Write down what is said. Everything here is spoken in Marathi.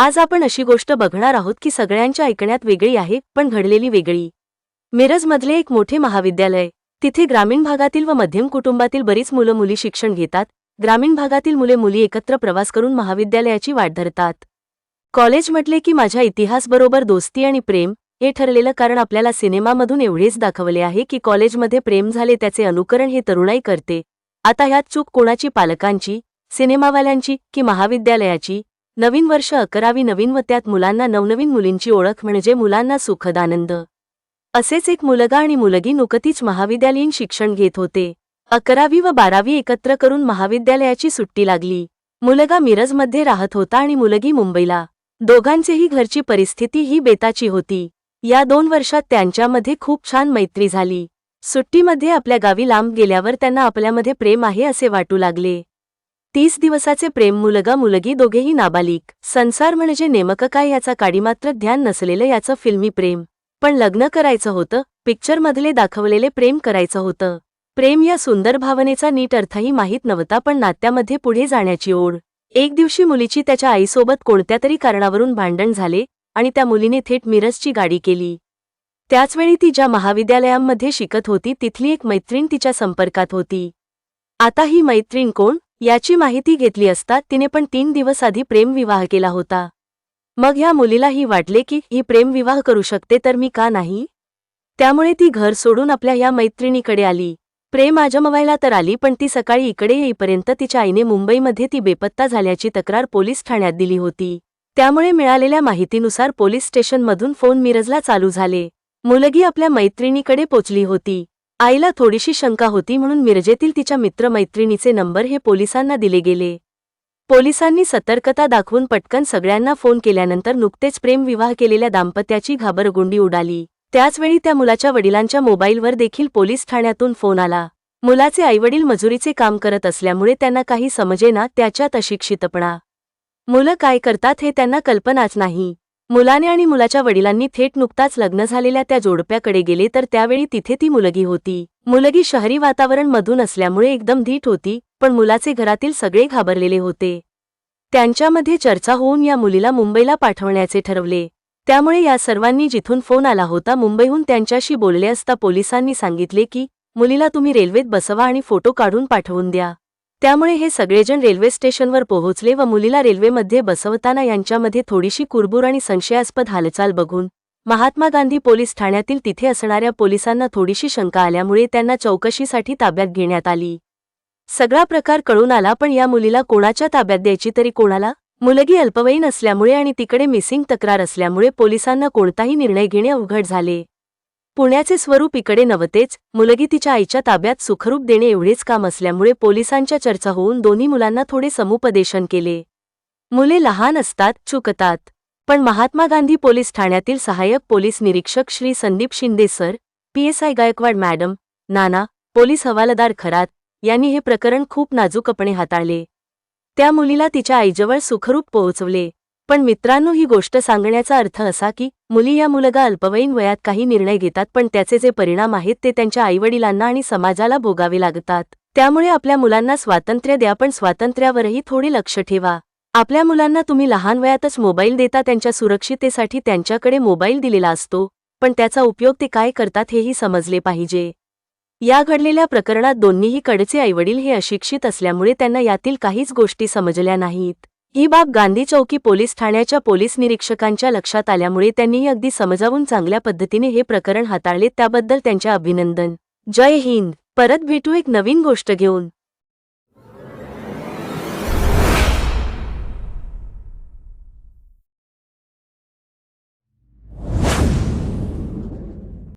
आज आपण अशी गोष्ट बघणार आहोत की सगळ्यांच्या ऐकण्यात वेगळी आहे पण घडलेली वेगळी. मिरजमधले एक मोठे महाविद्यालय. तिथे ग्रामीण भागातील व मध्यम कुटुंबातील बरीच मुलं मुली शिक्षण घेतात. ग्रामीण भागातील मुले मुली एकत्र प्रवास करून महाविद्यालयाची वाट धरतात. कॉलेज म्हटले की माझ्या इतिहासबरोबर दोस्ती आणि प्रेम हे ठरलेलं कारण आपल्याला सिनेमामधून एवढेच दाखवले आहे की कॉलेजमध्ये प्रेम झाले त्याचे अनुकरण हे तरुणाई करते. आता ह्यात चूक कोणाची? पालकांची सिनेमावाल्यांची की महाविद्यालयाची? नवीन वर्ष अकरावी नवीन व त्यात मुलांना नवनवीन मुलींची ओळख म्हणजे मुलांना सुखद आनंद. असेच एक मुलगा आणि मुलगी नुकतीच महाविद्यालयीन शिक्षण घेत होते. अकरावी व बारावी एकत्र करून महाविद्यालयाची सुट्टी लागली. मुलगा मिरजमध्ये राहत होता आणि मुलगी मुंबईला. दोघांचेही घरची परिस्थिती ही बेताची होती. या दोन वर्षात त्यांच्यामध्ये खूप छान मैत्री झाली. सुट्टीमध्ये आपल्या गावी लांब गेल्यावर त्यांना आपल्यामध्ये प्रेम आहे असे वाटू लागले. तीस दिवसाचे प्रेम मुलगा मुलगी दोघेही नाबालिक संसार म्हणजे नेमकं काय याचा काडीमात्र ध्यान नसलेलं याचं फिल्मी प्रेम. पण लग्न करायचं होतं पिक्चरमधले दाखवलेले प्रेम करायचं होतं. प्रेम या सुंदर भावनेचा नीट अर्थही माहीत नव्हता पण नात्यामध्ये पुढे जाण्याची ओढ. एक दिवशी मुलीची त्याच्या आईसोबत कोणत्या तरी कारणावरून भांडण झाले आणि त्या मुलीने थेट मिरजची गाडी केली. त्याचवेळी ती ज्या महाविद्यालयांमध्ये शिकत होती तिथली एक मैत्रीण तिच्या संपर्कात होती. आता ही मैत्रीण कोण? याची माहिती घेतली असता तिने पण तीन दिवस आधी प्रेमविवाह केला होता. मग ह्या मुलीलाही वाटले की ही प्रेमविवाह करू शकते तर मी का नाही? त्यामुळे ती घर सोडून आपल्या या मैत्रिणीकडे आली. प्रेम आजमवायला तर आली पण ती सकाळी इकडे येईपर्यंत तिच्या आईने मुंबईमध्ये ती बेपत्ता झाल्याची तक्रार पोलीस ठाण्यात दिली होती. त्यामुळे मिळालेल्या माहितीनुसार पोलीस स्टेशनमधून फोन मिरजला चालू झाले. मुलगी आपल्या मैत्रिणीकडे पोचली होती. आईला थोडीशी शंका होती म्हणून मिरजेतील तिच्या मित्रमैत्रिणीचे नंबर हे पोलिसांना दिले गेले. पोलिसांनी सतर्कता दाखवून पटकन सगळ्यांना फोन केल्यानंतर नुकतेच प्रेमविवाह केलेल्या दाम्पत्याची घाबरगुंडी उडाली. त्याचवेळी त्या मुलाच्या वडिलांच्या मोबाईलवर देखील पोलीस ठाण्यातून फोन आला. मुलाचे आईवडील मजुरीचे काम करत असल्यामुळे त्यांना काही समजेना त्याच्यात अशिक्षितपणा. मुलं काय करतात हे त्यांना कल्पनाच नाही. मुलाने आणि मुलाच्या वडिलांनी थेट नुकताच लग्न झालेल्या त्या जोडप्याकडे गेले तर त्यावेळी तिथे ती मुलगी होती. मुलगी शहरी वातावरण मधून असल्यामुळे एकदम धीट होती पण मुलाचे घरातील सगळे घाबरलेले होते. त्यांच्यामध्ये चर्चा होऊन या मुलीला मुंबईला पाठवण्याचे ठरवले. त्यामुळे या सर्वांनी जिथून फोन आला होता मुंबईहून त्यांच्याशी बोलले असता पोलिसांनी सांगितले की मुलीला तुम्ही रेल्वेत बसवा आणि फोटो काढून पाठवून द्या. त्यामुळे हे सगळेजण रेल्वे स्टेशनवर पोहोचले व मुलीला रेल्वेमध्ये बसवताना यांच्यामध्ये थोडीशी कुरबूर आणि संशयास्पद हालचाल बघून महात्मा गांधी पोलीस ठाण्यातील तिथे असणाऱ्या पोलिसांना थोडीशी शंका आल्यामुळे त्यांना चौकशीसाठी ताब्यात घेण्यात आली. सगळा प्रकार कळून आला पण या मुलीला कोणाच्या ताब्यात द्यायची तरी कोणाला? मुलगी अल्पवयीन असल्यामुळे आणि तिकडे मिसिंग तक्रार असल्यामुळे पोलिसांना कोणताही निर्णय घेणे अवघड झाले. पुण्याचे स्वरूप इकडे नव्हतेच. मुलगी तिच्या आईच्या ताब्यात सुखरूप देणे एवढेच काम असल्यामुळे पोलिसांच्या चर्चा होऊन दोन्ही मुलांना थोडे समुपदेशन केले. मुले लहान असतात चुकतात. पण महात्मा गांधी पोलीस ठाण्यातील सहाय्यक पोलीस निरीक्षक Shri Sandeep Shinde sir PSI Gaikwad madam Nana police हवालदार खरात यांनी हे प्रकरण खूप नाजूकपणे हाताळले. त्या मुलीला तिच्या आईजवळ सुखरूप पोहोचवले. पण मित्रांनो ही गोष्ट सांगण्याचा अर्थ असा की मुली या मुलगा अल्पवयीन वयात काही निर्णय घेतात पण त्याचे जे परिणाम आहेत ते त्यांच्या आईवडिलांना आणि समाजाला भोगावे लागतात. त्यामुळे आपल्या मुलांना स्वातंत्र्य द्या पण स्वातंत्र्यावरही थोडे लक्ष ठेवा. आपल्या मुलांना तुम्ही लहान वयातच मोबाईल देता त्यांच्या सुरक्षितेसाठी त्यांच्याकडे मोबाईल दिलेला असतो. पण त्याचा उपयोग ते काय करतात हेही समजले पाहिजे. या घडलेल्या प्रकरणात दोन्हीही कडचे आईवडील हे अशिक्षित असल्यामुळे त्यांना यातील काहीच गोष्टी समजल्या नाहीत. ही बाब गांधी चौकी पोलीस ठाण्याच्या पोलीस निरीक्षकांच्या लक्षात आल्यामुळे त्यांनी अगदी समजावून चांगल्या पद्धतीने हे प्रकरण हाताळले त्याबद्दल त्यांच्या अभिनंदन. जय हिंद. परत भेटू एक नवीन गोष्ट घेऊन.